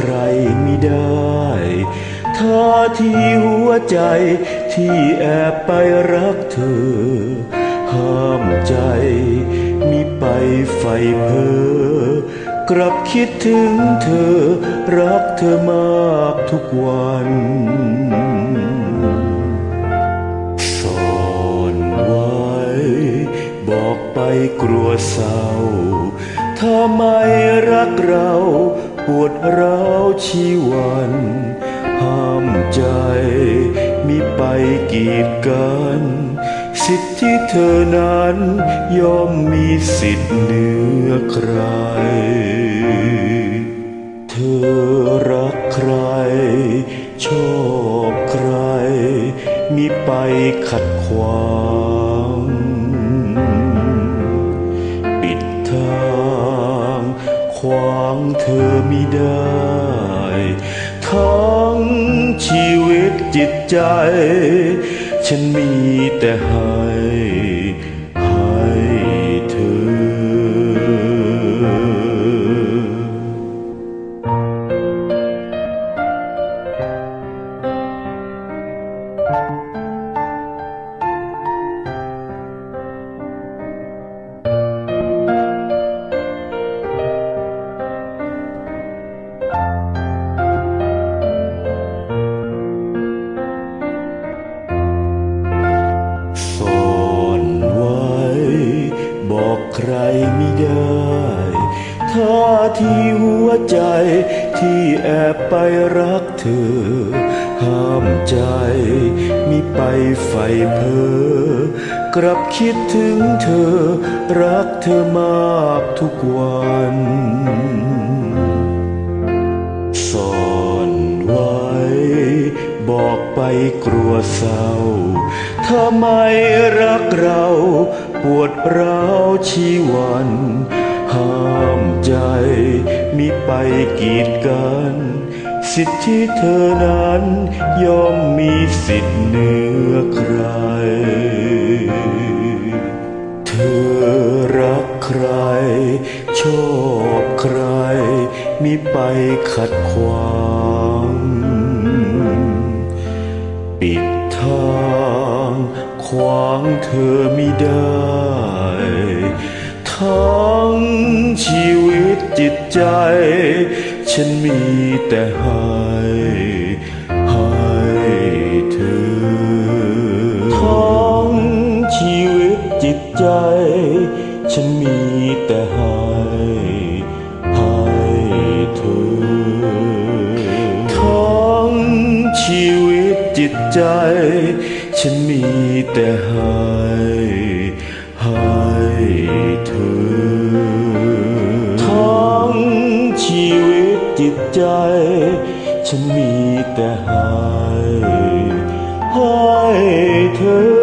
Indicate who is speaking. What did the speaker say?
Speaker 1: ใครไม่ได้ท่าที่หัวใจที่แอบไปรักเธอ ห้ามใจมิไปไฟเพอกลับคิดถึงเธอ รักเธอมากทุกวันซ่อนไว้ บอกไปกลัวเศร้าถ้าไม่รักเรา ปวดร้าวชีวัน ห้ามใจมิไปกีดกัน สิทธิเธอนั้นย่อมมีสิทธิเหนือใคร เธอรักใคร ชอบใครมิไปขัดขวาง ขวางเธอมิได้ ทั้งชีวิตจิตใจ ฉันมีแต่ให้ให้เธอซ่ ไม่ได้ ท่าที่หัวใจที่แอบไปรักเธอ ห้ามใจมิไปไฟเพ้อกลับคิดถึงเธอ รักเธอมากทุกวัน บอกไปกลัวเศร้าถ้าไม่รักเรา ปวดร้าวชีวัน ห้ามใจมิไปกีดกัน สิทธิ์ที่เธอนั้นย่อมมีสิทธิ์เหนือใคร เธอรักใคร ชอบใครมิไปขัดขวาง ขวางเธอไม่ได้ ทั้งชีวิตจิตใจ ฉันมีแต่ให้ให้เธอ ทั้งชีวิตจิตใจ ฉันมีแต่ให้ จิตใจ ฉันมีแต่ให้ให้เธอ ทั้งชีวิตจิตใจ ฉันมีแต่ให้ให้เธอ